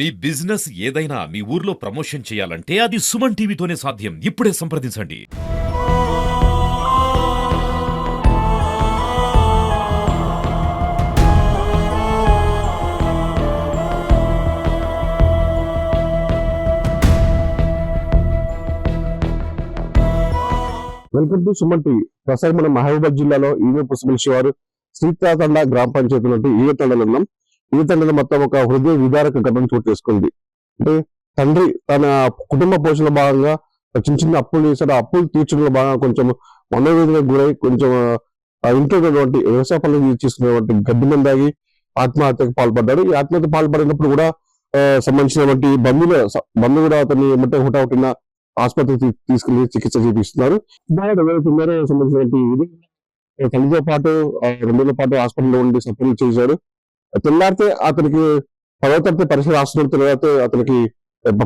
మీ business ఏదైనా మీ ఊర్లో promotion చేయాలంటే అది సుమన్ టీవీతోనే సాధ్యం. ఇప్పుడే సంప్రదించండి. Welcome to Suman TV. ప్రస్తుతం మనం మహబూబాద్ జిల్లాలో ఈవే పుష్పల్ శివారు శ్రీతాతండ గ్రామ పంచాయతీ నుండి ఈవే తండలు ఉన్నాం. ఈ తండ్రి మొత్తం ఒక హృదయ విదారక ఘటన చోటు చేసుకుంది. అంటే తండ్రి తన కుటుంబ పోషణ భాగంగా చిన్న చిన్న అప్పులు చేశాడు. ఆ అప్పులు తీర్చడంలో భాగంగా కొంచెం మనోవేదనకు గురై కొంచెం ఇంట్లో ఉన్నటువంటి వ్యవసాయ పనులు చేసుకున్నటువంటి గడ్డి మందాగి ఆత్మహత్యకు పాల్పడ్డాడు. ఈ ఆత్మహత్య పాల్పడినప్పుడు కూడా సంబంధించినటువంటి బంధువుల బంధువు కూడా అతన్ని ముట్ట హుటాహుటిన ఆసుపత్రికి తీసుకెళ్ళి చికిత్స చేపిస్తున్నారు. బాగా ఎవరైతున్నారో సంబంధించినటువంటి ఇది. తల్లితో పాటు ఆ, రెండు పాటు హాస్పిటల్లో ఉండి సఫర్ చేశారు తెల్లారితే అతనికి పదవ తరగతి పరీక్ష రాస్తున్న తర్వాత అతనికి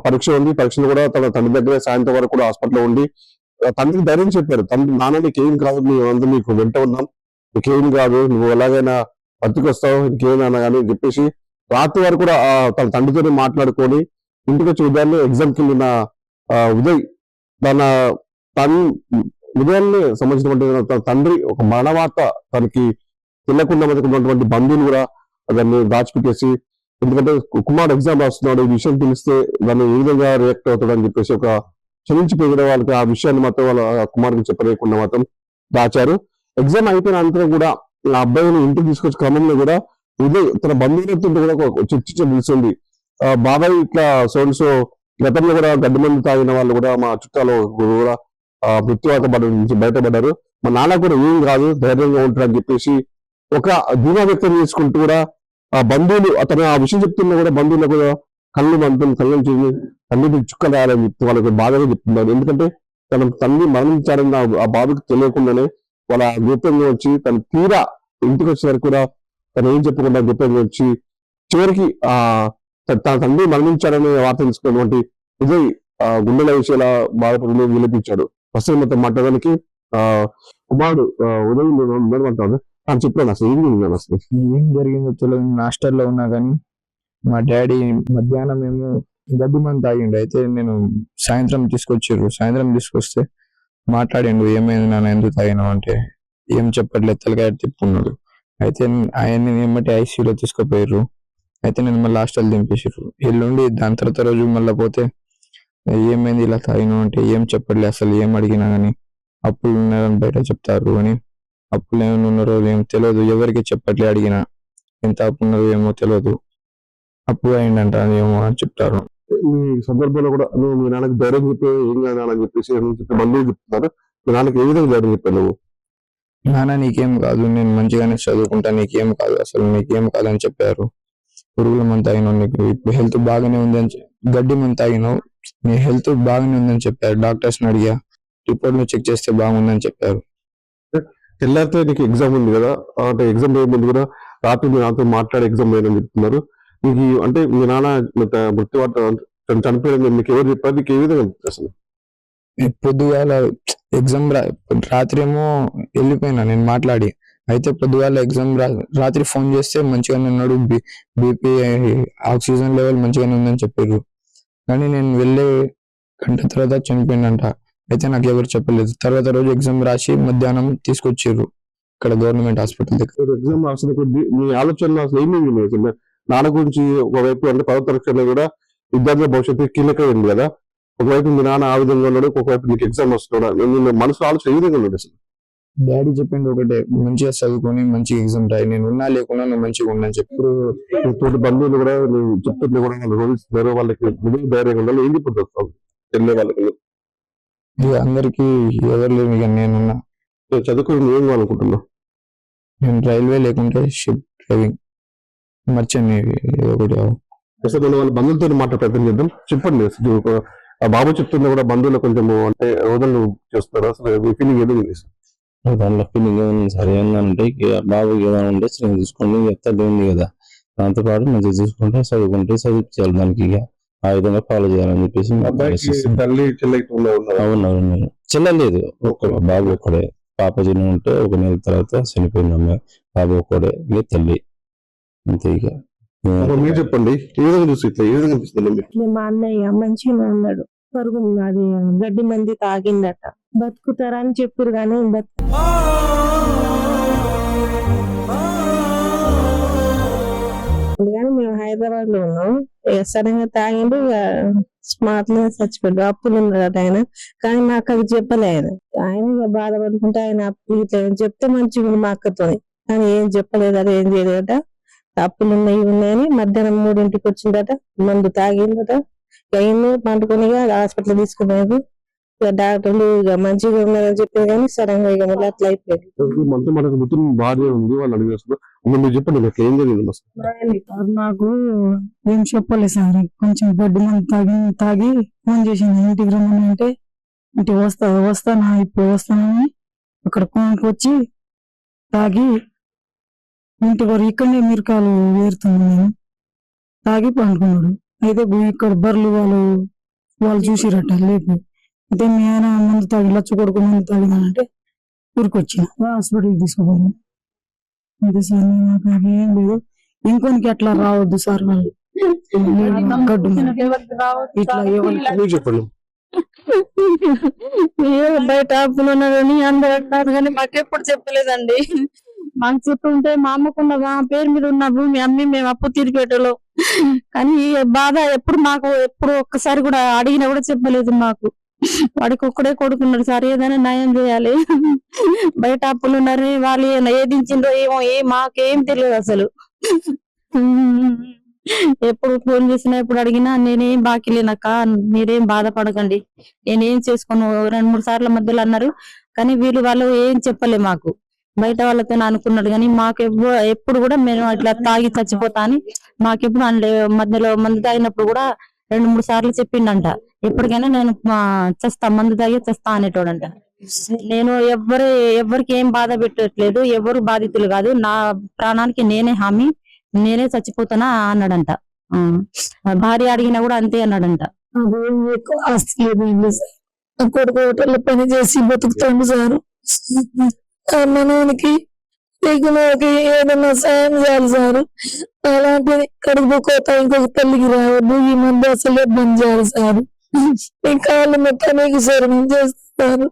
పరీక్ష ఉంది. పరీక్షలు కూడా తన తండ్రి దగ్గర సాయంత్రం వరకు కూడా హాస్పిటల్లో ఉండి తండ్రికి ధైర్యం చెప్పారు. తండ్రి నాన్న నీకేం కాదు. మేము అందరూ నీకు వెంట ఉన్నాం. నీకేం కాదు. నువ్వు ఎలాగైనా బతికొస్తావు నీకేం కానీ అని చెప్పేసి రాత్రి వరకు కూడా తన తండ్రితోనే మాట్లాడుకొని ఇంటికి వచ్చి ఉదయాన్నే ఎగ్జామ్కి వెళ్ళిన ఉదయ్ తన తన్ ఉదయాన్నే సంబంధించినటువంటి తన తండ్రి ఒక మరణవార్త తనకి తెలియకుండా బతుకున్నటువంటి బంధువులు కూడా దాన్ని దాచిపెట్టేసి ఎందుకంటే కుమార్ ఎగ్జామ్ రాస్తున్నాడు ఈ విషయం తెలిస్తే దాన్ని ఏ విధంగా రియాక్ట్ అవుతాడు అని చెప్పేసి ఒక క్షమించిపోయిన వాళ్ళకి ఆ విషయాన్ని మాత్రం వాళ్ళ కుమార్కి చెప్పలేకుండా మాత్రం దాచారు. ఎగ్జామ్ అయిపోయిన అనంతరం కూడా ఆ అబ్బాయిని ఇంటికి తీసుకొచ్చే క్రమంలో కూడా ఉదయ్ తన బంధువులతో కూడా చర్చ తెలిసింది బాబాయ్ ఇట్లా సో గతంలో కూడా గడ్డి మందు తాగిన వాళ్ళు కూడా మా చుట్టాలు కూడా మృత్యువాత నుంచి బయటపడ్డారు. మా నాన్న కూడా ఏం కాదు ధైర్యంగా ఉంటారని చెప్పేసి ఒక ధీమా వ్యక్తం చేసుకుంటూ కూడా ఆ బంధువులు అతను ఆ విషయం చెప్తున్నా కూడా బంధువులు కూడా కళ్ళు మంతం కళ్ళు చేసి కళ్ళు చుక్కలు రాయాలని చెప్తూ వాళ్ళకి బాధగా చెప్తున్నారు ఎందుకంటే తన తల్లి మరణించారని ఆ- ఆ బాధకు తెలియకుండానే వాళ్ళ గోప్యంగా వచ్చి తన తీరా ఇంటికి వచ్చే కూడా తను ఏం చెప్పకుండా గోప్యంగా వచ్చి చివరికి ఆ తన తండ్రి మరణించాడనే వార్త తెలుసుకున్నటువంటి ఉదయ్ ఆ గుండెల విషయాల బాధపడుతూ విలపించాడు. ప్రస్తుతం మొత్తం మాట్లాడడానికి ఆ కుమారుడు ఉదయం ఉదయ్ అంటాడు అని చెప్పాను అసలు ఏం జరిగింది అసలు? ఏం జరిగిందో తెలియదు నేను హాస్టల్లో ఉన్నా కానీ మా డాడీ మధ్యాహ్నం మేము గడ్డి మంది తాగిండు. అయితే నేను సాయంత్రం తీసుకొచ్చారు సాయంత్రం తీసుకొస్తే మాట్లాడిండు ఏమైంది నాన్న? ఎందుకు తాగినావు? అంటే ఏం చెప్పట్లేదు. తలకాయ తిప్పుకున్నాడు. అయితే ఆయన్ని ఏమంటే ఐసీయూలో తీసుకుపోయారు అయితే నేను మళ్ళీ హాస్టల్ దింపేసారు ఎల్లుండి దాని తర్వాత రోజు మళ్ళీ పోతే ఏమైంది? ఇలా తాగినావు అంటే ఏం చెప్పట్లేదు. అసలు ఏం అడిగినా కానీ అప్పులు ఉన్నారని బయట చెప్తారు అని అప్పులు ఏమైనా ఉన్నారో ఏం తెలియదు ఎవరికి చెప్పట్లే అడిగిన ఎంత అప్పు ఉన్నదో ఏమో తెలియదు అప్పు అయిందంట ఏమో అని చెప్తారు. ఈ సందర్భంలో కూడా నువ్వు మీ నాన్నకి ధైర్యం చెప్పి ఏం కాదు అని చెప్పేసి చెప్పి బంధువులు చెప్తున్నారు. మీ నాన్నకి ఏ విధంగా ధైర్యం చెప్పావు నువ్వు? నాన్న నీకేం కాదు. నేను మంచిగానే చదువుకుంటా. నీకేం కాదు అసలు. నీకేం కాదని చెప్పారు. పురుగుల మంది తాగినావు నీకు. ఇప్పుడు హెల్త్ బాగానే ఉంది అని గడ్డి మంది తాగినావు నీ హెల్త్ బాగానే ఉందని చెప్పారు. డాక్టర్స్ని అడిగా. రిపోర్ట్లు చెక్ చేస్తే బాగుందని చెప్పారు. తెల్లారితే నీకు ఎగ్జామ్ ఉంది కదా అంటే ఎగ్జామ్ ముందు కూడా రాత్రి మీ నాతో మాట్లాడే ఎగ్జామ్ లేదని చెప్తున్నారు. నీకు అంటే మీ నాన్న మృత- మృత్యువార్త చనిపోయిన మీకు ఎవరు చెప్పారు? నీకు ఏ విధంగా అసలు? పొద్దుగాల ఎగ్జామ్ రాత్రి ఏమో వెళ్ళిపోయినా నేను మాట్లాడి. అయితే పొద్దుగాల ఎగ్జామ్ రాత్రి ఫోన్ చేస్తే మంచిగానే ఉన్నాడు బీపీ ఆక్సిజన్ లెవెల్ మంచిగానే ఉందని చెప్పారు. కానీ నేను వెళ్ళే గంట తర్వాత చనిపోయిందంట. అయితే నాకు ఎవరు చెప్పలేదు. తర్వాత రోజు ఎగ్జామ్ రాసి మధ్యాహ్నం తీసుకొచ్చారు ఇక్కడ గవర్నమెంట్ హాస్పిటల్ దగ్గర. ఎగ్జామ్ రాసిన కొద్ది మీ ఆలోచనలో అసలు అసలు? నాన్న గురించి ఒకవైపు అంటే పదో తరగతిలో కూడా విద్యార్థుల భవిష్యత్తు కీలకమైంది కదా. ఒకవైపు మీ నాన్న ఆ విధంగా ఉన్నాడు ఒకవైపు నీకు ఎగ్జామ్ వస్తున్నాడు? నేను మనసు ఆలోచన ఏ విధంగా ఉన్నాడు అసలు? డాడీ చెప్పింది ఒకటే మంచిగా చదువుకొని మంచిగా ఎగ్జామ్ రాయి. నేను ఉన్నా లేకున్నా నువ్వు మంచిగా ఉండని చెప్పి. తోటి బంధువులు కూడా చెప్తుంటే కూడా వాళ్ళు వాళ్ళకి ధైర్యంగా ఉండాలి. ఏం చెప్పుకుంటావు వెళ్ళే వాళ్ళకి ఇక అందరికి ఎవరు లేరు ఇక నేనున్నా. నువ్వు చదువుకుని నువ్వు ఏం కావాలనుకుంటున్నావు? నేను రైల్వే లేకుంటే షిప్ డ్రైవింగ్. మర్చెంట్ ఏదో ఒకటి మనం వాళ్ళ బంధువులతో మాట్లాడే ప్రయత్నం చేద్దాం. చెప్పండి అసలు ఒక ఆ బాబు చెప్తున్నా కూడా బంధువులు కొంచెం అంటే రోజులు చేస్తున్నారు? అసలు మీ ఫీలింగ్ ఏదో ఉంది? దాంట్లో ఫీలింగ్ ఏమైనా సరే ఏంటంటే బాబుకి ఏమైనా ఉంటే చూసుకోండి ఉంది కదా. దాంతో పాటు మంచిగా చూసుకుంటే చదువుకుంటే చదివించాలి దానికి ఇక. ఆ విధంగా ఫాలో చేయాలని చెప్పేసి. తల్లి చెల్లెకి ఉన్నారు అవును అవును చెల్లలేదు ఒక్క బాబు ఒక్కడే. పాప చిన్న ఉంటే ఒక నెల తర్వాత చనిపోయింది అమ్మాయి బాబు ఒక్కడే ఇక తల్లి. అంతే ఇక. మీరు చెప్పండి ఏ విధంగా చూసి ఇట్లా ఏ విధంగా అనిపిస్తుంది మా అన్నయ్య మంచిగానే ఉన్నాడు పరుగు అది గడ్డి మంది తాగిందట. బతుకుతారని చెప్పారు కానీ బతు హైదరాబాద్లో ఉన్నాం ఇక సడన్గా తాగిండు ఇక చచ్చిపోయాడు. అప్పులు ఉన్నాడు ఆయన. కానీ మా అక్కకి చెప్పలే ఆయన ఆయన ఇక బాధపడుకుంటే ఆయన అప్పు ఇట్లా చెప్తే మంచిగా ఉంది మా అక్కతో కానీ ఏం చెప్పలేదు అది ఏం చేయలేదట. అప్పులు ఉన్నాయి ఉన్నాయని మధ్యాహ్నం మూడింటికి వచ్చిందట. మందు తాగిందట. అయింది పండుకొని హాస్పిటల్ తీసుకుపోయారు డాక్టర్లు ఇక మంచిగా ఉన్నారని చెప్పింది కానీ సడన్గా ఇక మళ్ళీ అట్లా అయిపోయింది. మనతో మనకు మిత్రులు భార్య ఉంది వాళ్ళు అడిగేస్తారు మీరు చెప్పండి మీకు ఏం జరిగింది సార్ నాకు ఏం చెప్పలేదు సార్. కొంచెం గడ్డి మంది తాగి తాగి ఫోన్ చేసింది. ఇంటికి రమ్మని అంటే ఇంటికి వస్తా వస్తానా? ఇప్పుడు వస్తానని. అక్కడ కోనకి వచ్చి తాగి ఇంటి వరకు ఇక్కడనే మిరకాలు వేరుతున్నాను నేను. తాగి పండుకున్నాడు. అయితే ఇక్కడ బర్రెలు వాళ్ళు వాళ్ళు చూసిరట లేపు. అయితే మీ ఆయన మందు తాగి లచ్చ కొడుకు మందు తాగిందనంటే ఊరికొచ్చిన. హాస్పిటల్కి తీసుకుపోయాను అంతే సార్ నాకు ఏం లేదు. ఇంకొనికి అట్లా రావద్దు సార్ వాళ్ళు? మీద. ఇట్లా ఎవరికి చెప్పండి. ఏ బయట అప్పులు ఉన్నారని అందరూ అంటారు కానీ మాకెప్పుడు చెప్పలేదండి. మాకు చెప్పుంటే మా అమ్మకున్న మా పేరు మీద ఉన్న భూమి అమ్మి మేము అప్పు తీరిపెట్టలో. కానీ బాధ ఎప్పుడు మాకు ఎప్పుడు ఒక్కసారి కూడా అడిగినా కూడా చెప్పలేదు మాకు. వాడికి ఒక్కడే కొడుకున్నాడు సార్ ఏదైనా న్యాయం చేయాలి. బయట అప్పులు ఉన్నారు వాళ్ళు ఏ- ఏమో ఏ మాకేం తెలియదు అసలు. ఎప్పుడు ఫోన్ చేసినా ఎప్పుడు అడిగినా నేనేం బాకీ లేనక్క మీరేం బాధపడకండి. నేనేం చేసుకోను? రెండు మూడు సార్ల మధ్యలో అన్నారు. కానీ వీళ్ళు వాళ్ళు ఏం చెప్పలే మాకు. బయట వాళ్ళతో అనుకున్నాడు. కానీ మాకు ఎప్పుడు కూడా మేము అట్లా తాగి చచ్చిపోతా అని మాకెప్పుడు అనలే మధ్యలో మందు తాగినప్పుడు కూడా రెండు మూడు సార్లు చెప్పిండంట. ఎప్పటికైనా నేను చస్తా మందు తాగి చస్తా అనేటోడంట. నేను ఎవ్వరు ఎవరికి ఏం బాధ పెట్టట్లేదు ఎవరు బాధితులు కాదు. నా ప్రాణానికి నేనే హామీ నేనే చచ్చిపోతానా అన్నాడంట. భార్య అడిగినా కూడా అంతే అన్నాడంట. కొడుకు హోటల్లో పని చేసి బతుకుతాడు సార్. మనవనికి తెగినకి ఏదైనా సాయం చేయాలి సార్. అలాంటిది కడుపు కోత ఇంకొక తల్లికి రావద్దు. ఈ మంది అసలే బంద్ చేయాలి సార్. ఈ కాళ్ళు మొత్తానికి సార్ చేస్తారు.